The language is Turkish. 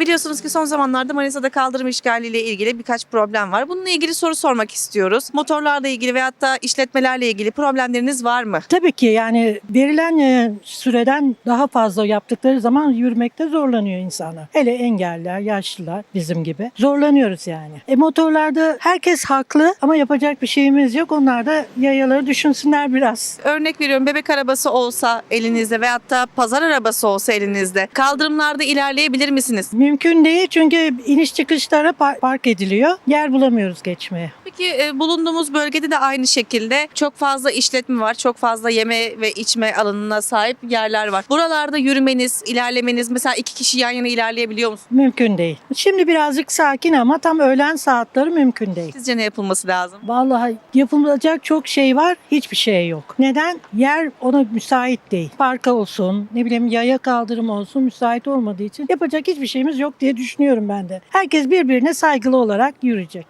Biliyorsunuz ki son zamanlarda Manisa'da kaldırım işgaliyle ilgili birkaç problem var. Bununla ilgili soru sormak istiyoruz. Motorlarla ilgili veyahut da işletmelerle ilgili problemleriniz var mı? Tabii ki yani verilen e, süreden daha fazla yaptıkları zaman yürümekte zorlanıyor insanlar. Hele engeller, yaşlılar bizim gibi. Zorlanıyoruz yani. E motorlarda herkes haklı ama yapacak bir şeyimiz yok. Onlar da yayaları düşünsünler biraz. Örnek veriyorum bebek arabası olsa elinizde veyahut da pazar arabası olsa elinizde kaldırımlarda ilerleyebilir misiniz? Mümkün değil çünkü iniş çıkışlara par- park ediliyor. Yer bulamıyoruz geçmeye. Peki e, bulunduğumuz bölgede de aynı şekilde çok fazla işletme var. Çok fazla yeme ve içme alanına sahip yerler var. Buralarda yürümeniz, ilerlemeniz mesela iki kişi yan yana ilerleyebiliyor musunuz? Mümkün değil. Şimdi birazcık sakin ama tam öğlen saatleri mümkün değil. Sizce ne yapılması lazım? Vallahi yapılacak çok şey var, hiçbir şey yok. Neden? Yer ona müsait değil. Parka olsun, ne bileyim yaya kaldırım olsun müsait olmadığı için yapacak hiçbir şeyimiz yok diye düşünüyorum ben de. Herkes birbirine saygılı olarak yürüyecek.